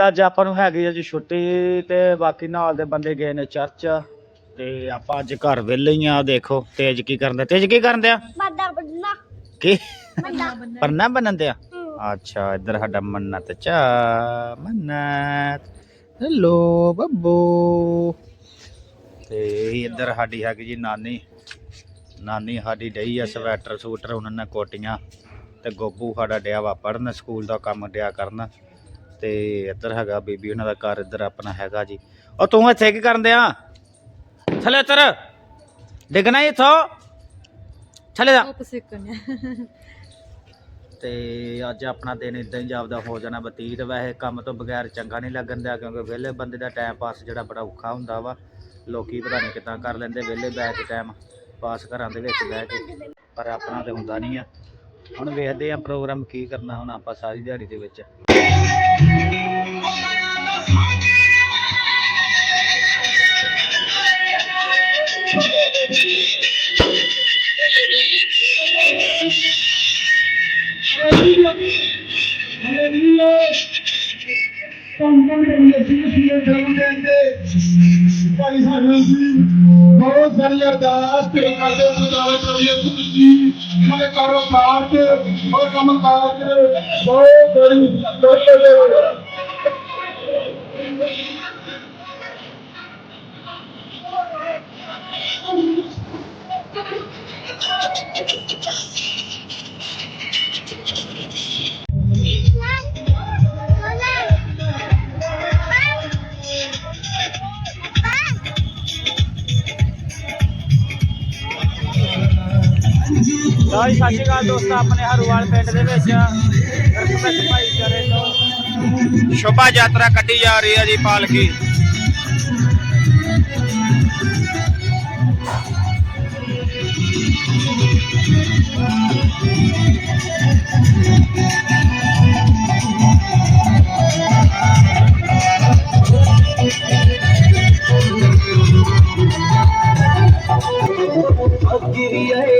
ਅੱਜ ਆਪਾਂ ਨੂੰ ਹੈਗੀ ਆ ਜੀ ਛੁੱਟੀ ਤੇ ਬਾਕੀ ਨਾਲ ਦੇ ਬੰਦੇ ਗਏ ਨੇ ਚਰਚ ਤੇ ਆਪਾਂ ਅੱਜ ਘਰ ਵਿਹਲੇ ਹੀ ਆ ਦੇਖੋ ਤੇਜ ਕੀ ਕਰਨ ਦਾ ਤੇਜ ਕੀ ਕਰਨ ਦਿਆ? ਬੰਦਾ ਬੰਨਾ ਕੀ? ਬੰਦਾ ਪਰਨਾ ਬਣਨ। ਅੱਛਾ ਇੱਧਰ ਸਾਡਾ ਮੰਨਤ ਚਾ ਮੰਨਤ ਹੈਲੋ ਬੱਬੂ। ਤੇ ਇੱਧਰ ਸਾਡੀ ਹੈਗੀ ਜੀ ਨਾਨੀ। ਨਾਨੀ ਸਾਡੀ ਡਈ ਆ ਸਵੈਟਰ ਸੂਟਰ ਉਹਨਾਂ ਨੇ ਕੋਟੀਆਂ। ਤੇ ਗੋਬੂ ਸਾਡਾ ਡਿਆ ਵਾ ਪੜਨ ਸਕੂਲ ਦਾ ਕੰਮ ਡਿਆ ਕਰਨ। ਤੇ ਇੱਧਰ ਹੈਗਾ ਬੀਬੀ ਉਹਨਾਂ ਦਾ ਘਰ ਇੱਧਰ ਆਪਣਾ ਹੈਗਾ ਜੀ। ਉਹ ਤੂੰ ਇੱਥੇ ਕੀ ਕਰਨ ਦਿਆ ਥਲੇ ਤਰ ਡਿੱਗਣਾ ਇੱਥੋਂ। ਥਲੇ ਜਾ। ਧੁੱਪ ਸੇਕਣ ਤੇ ਅੱਜ ਆਪਣਾ ਦਿਨ ਇਦਾਂ ਹੀ ਜਾਪਦਾ ਹੋ ਜਾਣਾ ਬਤੀਤ। ਵੈਸੇ ਕੰਮ ਤੋਂ ਬਗੈਰ ਚੰਗਾ ਨਹੀਂ ਲੱਗਣ ਦਿਆ ਕਿਉਂਕਿ ਵਿਹਲੇ ਬੰਦੇ ਦਾ ਟਾਈਮ ਪਾਸ ਜਿਹੜਾ ਬੜਾ ਔਖਾ ਹੁੰਦਾ ਵਾ। ਲੋਕੀ ਪਤਾ ਨਹੀਂ ਕਿੱਦਾਂ ਕਰ ਲੈਂਦੇ, ਵਿਹਲੇ ਬਹਿ ਕੇ ਟਾਈਮ ਪਾਸ ਘਰਾਂ ਦੇ ਵਿੱਚ ਬਹਿ ਕੇ। ਪਰ ਆਪਣਾ ਤੇ ਹੁੰਦਾ ਨਹੀਂ ਆ। ਹੁਣ ਵੇਖਦੇ ਆ ਪ੍ਰੋਗਰਾਮ ਕੀ ਕਰਨਾ ਹੁਣ ਆਪਾਂ ਸਾਰੀ ਦਿਹਾੜੀ ਦੇ ਵਿੱਚ। ਸਾਨੂੰ ਬਹੁਤ ਸਾਰੀ ਅਰਦਾਸ ਤੇ ਕਰਦੇ ਸੁਣਾਵੇ ਕਰੀਏ ਤੁਸੀਂ ਮੈਂ ਕਾਰੋਬਾਰ ਤੇ ਔਰ ਕੰਮ ਤੇ ਬਹੁਤ ਬੜੀ ਲੋਕੇ ਦੇ ਲਓ ਜੀ। ਸਤਿ ਸ਼੍ਰੀ ਅਕਾਲ ਦੋਸਤੋ ਆਪਣੇ ਹਰੂਵਾਲ ਪਿੰਡ ਦੇ ਵਿੱਚ। ਰਸਮਤ ਭਾਈਚਾਰੇ ਤੋਂ। ਸ਼ੋਭਾ ਯਾਤਰਾ ਕੱਢੀ ਜਾ ਰਹੀ ਹੈ ਜੀ ਪਾਲਕੀ। ਅੱਗੇ ਵੀ ਆਏ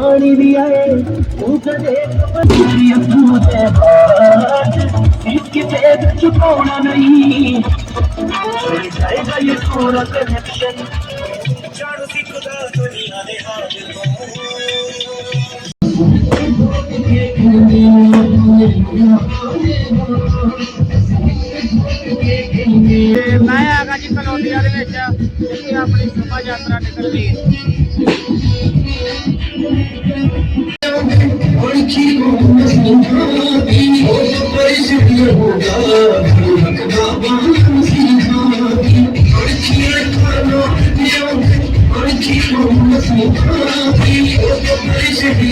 ਪਾਣੀ ਵੀ ਆਏ ਤੂੰ ਕਦੇ ਕਬਰੀ ਅੱਖੂ ਤੇ ਬਾਤ ਇਸ ਕਿਤੇ ਚੁਕਾਉਣਾ ਨਹੀਂ। ਜਾਏਗਾ ਇਹ ਪੂਰਾ ਕਨੈਕਸ਼ਨ ਜਾਣੂ ਸਿੱਖਦਾ ਦੁਨੀਆ ਦੇ ਹਾਲ ਮੈਂ ਆਗਾ ਜੀ ਕਲੋਨੀਆ ਦੇ ਵਿੱਚ, ਜਿੱਥੇ ਆਪਣੀ ਸ਼ੋਭਾ ਯਾਤਰਾ ਨਿਕਲ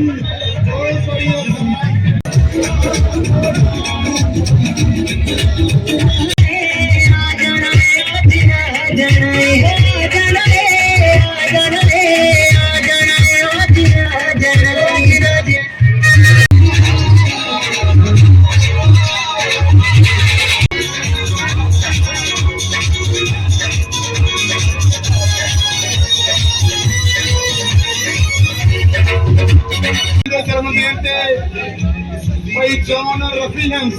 Yeah. ਦੇ ਦਿਨ ਤੇ ਭਾਈ ਜੌਨ ਰਫੀ ਹੰਸ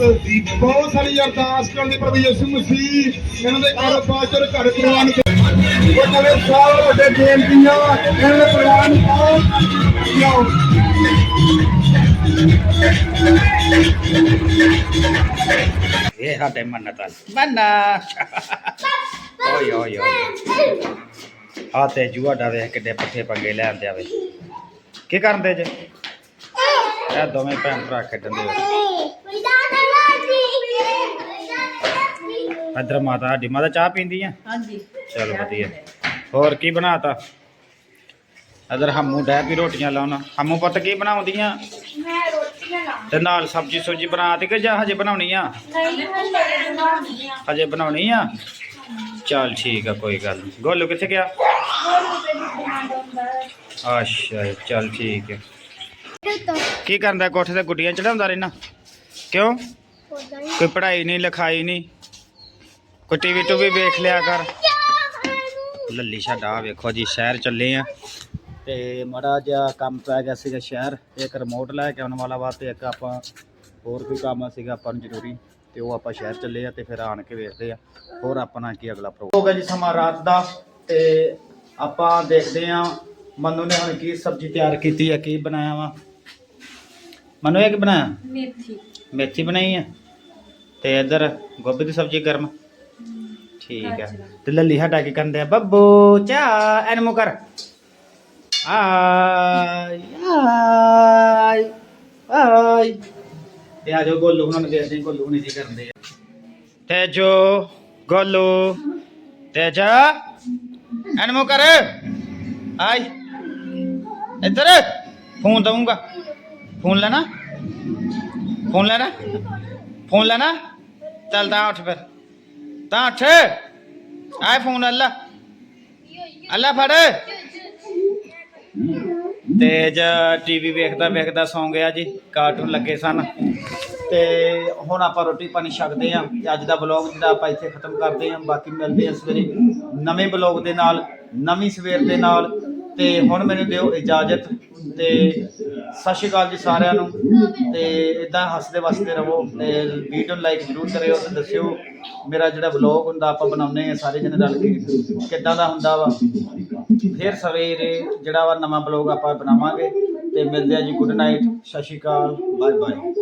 ਬਹੁਤ ਸਾਰੀ ਅਰਦਾਸ ਕਰਦੇ ਪ੍ਰਭੂ ਯਿਸੂ ਮਸੀਹ ਇਹਨਾਂ ਦੇ ਘਰ ਬਾਚਰ ਘਰ ਪਰਿਵਾਰ ਨੂੰ ਉਹ ਨਵੇਂ ਸਾਲ ਵੱਡੇ ਬੇਨਤੀਆਂ ਇਹਨਾਂ ਦੇ ਪਰਿਵਾਰ ਨੂੰ ਪਾਓ ਲਿਆਓ ਇਹ ਸਾਡੇ ਮੰਨਤ ਆ ਮੰਨਾ। ਓਏ ਓਏ ਓਏ। ਆ ਤੇ ਜੂਆਡਾ ਵੇਖ ਕਿੱਡੇ ਪੱਠੇ ਪੰਗੇ ਲੈ ਆਂਦੇ ਆਵੇ ਕੀ ਕਰਦੇ ਜੇ? ਇਹ ਦੋਵੇਂ ਭੈਣ ਭਰਾ ਖੇਡਣ ਦੇ ਇੱਧਰ ਮਾਤਾ ਸਾਡੀ ਮਾਤਾ ਚਾਹ ਪੀਂਦੀ ਆ? ਹਾਂਜੀ। ਚਲ ਵਧੀਆ। ਹੋਰ ਕੀ ਬਣਾਤਾ? ਇਧਰ ਹਮੂ ਡੈ ਵੀ ਰੋਟੀਆਂ ਲਾਉਣਾ। ਹਮੂ ਪੁੱਤ ਕੀ ਬਣਾਉਂਦੀਆਂ ਮੈਂ ਰੋਟੀਆਂ ਲਾ ਤੇ ਨਾਲ ਸਬਜੀ ਸੁਬਜੀ ਬਣਾਤੀ ਕਿ ਜਾਂ ਹਜੇ ਬਣਾਉਣੀ ਆ? ਨਹੀਂ ਹਲੇ ਬਣਾਉਣੀ ਆ। ਹਜੇ ਬਣਾਉਣੀ ਆ? ਚੱਲ ਠੀਕ ਆ ਕੋਈ ਗੱਲ ਨੀ। ਗੋਲੂ ਕਿੱਥੇ ਗਿਆ? ਹੋਰ ਰੁਪਏ ਦੀ ਡਿਮਾਂਡ ਹੁੰਦਾ ਹੈ ਅੱਛਾ ਚੱਲ ਠੀਕ ਹੈ ਕੀ ਕਰਦਾ ਕੋਠੇ ਤੇ ਗੁੱਡੀਆਂ ਚੜਾਉਂਦਾ ਰਹਿਣਾ ਕਿਉਂ? ਕੋਈ ਪੜ੍ਹਾਈ ਨਹੀਂ, ਲਿਖਾਈ ਨਹੀਂ। ਕੋਈ ਟੀਵੀ ਟੂਵੀ ਵੇਖ ਲਿਆ ਕਰ। ਲੱਲੀ ਸਾਡਾ ਵੇਖੋ ਜੀ, ਸ਼ਹਿਰ ਚੱਲੇ ਆ। ਤੇ ਮੜਾ ਜਿਹਾ ਕੰਮ ਪੈ ਗਿਆ ਸੀਗਾ ਸ਼ਹਿਰ, ਇੱਕ ਰਿਮੋਟ ਲੈ ਕੇ ਆਉਣ ਵਾਲਾ ਵਾ ਤੇ ਇੱਕ ਆਪਾਂ ਹੋਰ ਕੋਈ ਕੰਮ ਸੀਗਾ ਆਪਾਂ ਨੂੰ ਜ਼ਰੂਰੀ। ਤੇ ਉਹ ਆਪਾਂ ਸ਼ਹਿਰ ਚੱਲੇ ਆ ਤੇ ਫਿਰ ਆਣ ਕੇ ਵੇਖਦੇ ਆ। ਹੋਰ ਆਪਣਾ ਕੀ ਅਗਲਾ ਪ੍ਰੋਗਰਾਮ ਹੋ ਗਿਆ ਜੀ ਸਮਾਂ ਰਾਤ ਦਾ ਤੇ ਆਪਾਂ ਦੇਖਦੇ ਆ ਮੰਨੂ ਨੇ ਹੁਣ ਕੀ ਸਬਜ਼ੀ ਤਿਆਰ ਕੀਤੀ ਆ, ਕੀ ਬਣਾਇਆ ਵਾ। ਮਨੂ ਇਹ ਕੀ ਬਣਾਇਆ ਮੇਥੀ ਮੇਥੀ ਬਣਾਈ ਆ ਤੇ ਇਧਰ ਗੋਭੀ ਦੀ ਸਬਜ਼ੀ ਗਰਮ ਠੀਕ ਹੈ ਤੇ ਲੱਲੀ ਸਾਡਾ ਕੀ ਕਰਦੇ ਆ ਬੱਬੂ ਚਾ ਐਨਮੋ ਕਰ ਆਈ ਆਈ ਆਈ ਤੇ ਆ ਜੋ ਗੋਲੂ ਉਹਨਾਂ ਨੂੰ ਦੇਖਦੇ ਹਾਂ ਗੋਲੂ ਹੁਣੀ ਕੀ ਕਰਦੇ ਆ ਤੇ ਜੋ ਗੋਲੂ ਤੇ ਜਾ ਐਨਮੋ ਕਰ ਆਈ ਇੱਧਰ ਫੋਨ ਦਊਂਗਾ ਫੋਨ ਲੈਣਾ? ਫੋਨ ਲੈਣਾ? ਫੋਨ ਲੈਣਾ? ਚੱਲ ਤਾਂ ਉੱਠ ਫਿਰ। ਤਾਂ ਉੱਠ। ਆਏ ਫੋਨ ਅੱਲਾ। ਅੱਲਾ ਫੜ। ਤੇਜ ਟੀਵੀ ਵੇਖਦਾ ਵੇਖਦਾ ਸੌਂ ਗਿਆ ਜੀ। ਕਾਰਟੂਨ ਲੱਗੇ ਸਨ। ਤੇ ਹੁਣ ਆਪਾਂ ਰੋਟੀ ਪਾਣੀ ਛਕਦੇ ਆਂ ਅੱਜ ਦਾ ਬਲੌਗ ਜਿਹੜਾ ਆਪਾਂ ਇੱਥੇ ਖਤਮ ਕਰਦੇ ਆਂ ਬਾਕੀ ਮਿਲਦੇ ਆਂ ਸਵੇਰੇ ਨਵੇਂ ਬਲੌਗ ਦੇ ਨਾਲ, ਨਵੀਂ ਸਵੇਰ ਦੇ ਨਾਲ। ਤੇ ਹੁਣ ਮੈਨੂੰ ਦਿਓ ਇਜਾਜ਼ਤ। ਤੇ ਸਤਿ ਸ਼੍ਰੀ ਅਕਾਲ ਜੀ ਸਾਰਿਆਂ ਨੂੰ ਤੇ ਇਦਾਂ ਹੱਸਦੇ ਵਸਦੇ ਰਹੋ ਤੇ ਵੀਡੀਓ ਲਾਈਕ ਜ਼ਰੂਰ ਕਰਿਓ ਤੇ ਦੱਸਿਓ ਮੇਰਾ ਜਿਹੜਾ ਬਲੌਗ ਹੁੰਦਾ ਆਪਾਂ ਬਣਾਉਂਦੇ ਆ ਸਾਰੇ ਜਣੇ ਰਲ ਕੇ ਕਿੱਦਾਂ ਦਾ ਹੁੰਦਾ ਵਾ। ਫਿਰ ਸਵੇਰੇ ਜਿਹੜਾ ਵਾ ਨਵਾਂ ਬਲੌਗ ਆਪਾਂ ਬਣਾਵਾਂਗੇ ਤੇ ਮਿਲਦੇ ਆ ਜੀ ਗੁੱਡ ਨਾਈਟ ਸਤਿ ਸ਼੍ਰੀ ਅਕਾਲ ਬਾਏ ਬਾਏ